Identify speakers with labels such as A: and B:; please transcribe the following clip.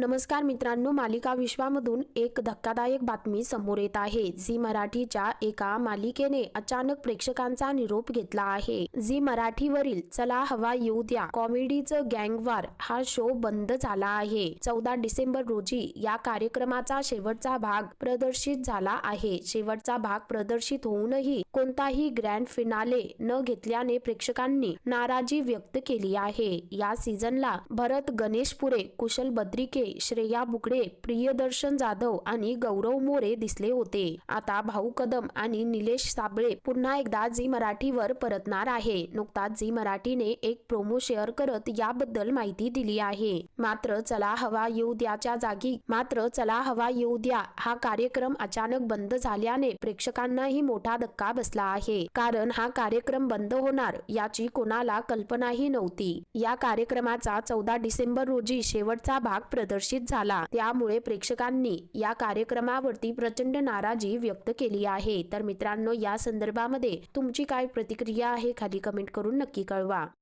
A: नमस्कार मित्रांनो मालिका विश्वामधून एक धक्कादायक बातमी समोर येत आहे. झी मराठीच्या एका मालिकेने अचानक प्रेक्षकांचा निरोप घेतला आहे. झी मराठीवरील चला हवा येऊ द्या कॉमेडीचं गँगवार हा शो बंद झाला आहे. चौदा डिसेंबर रोजी या कार्यक्रमाचा शेवटचा भाग प्रदर्शित झाला आहे. शेवटचा भाग प्रदर्शित होऊनही कोणताही ग्रँड फिनाले न घेतल्याने प्रेक्षकांनी नाराजी व्यक्त केली आहे. या सीझनला भरत गणेशपुरे कुशल बद्रिके श्रेया बुकडे प्रियदर्शन जाधव आणि गौरव मोरे दिसले होते. आता भाऊ कदम आणि निलेश साबळे पुन्हा एकदा झी मराठीवर परतणार आहे. नुकताच झी मराठीने एक प्रोमो शेअर करत याबद्दल माहिती दिली आहे. मात्र चला हवा येऊ द्याच्या जागी मात्र चला हवा येऊ द्या हा कार्यक्रम अचानक बंद झाल्याने प्रेक्षकांनाही मोठा धक्का बसला आहे. कारण हा कार्यक्रम बंद होणार याची कोणाला कल्पनाही नव्हती. या कार्यक्रमाचा चौदा डिसेंबर रोजी शेवटचा भाग प्रदर्शित झाला. त्यामुळे प्रेक्षकांनी या कार्यक्रमावरती प्रचंड नाराजी व्यक्त केली आहे. तर मित्रांनो या संदर्भामध्ये तुमची काय प्रतिक्रिया आहे? खाली कमेंट करून नक्की कळवा.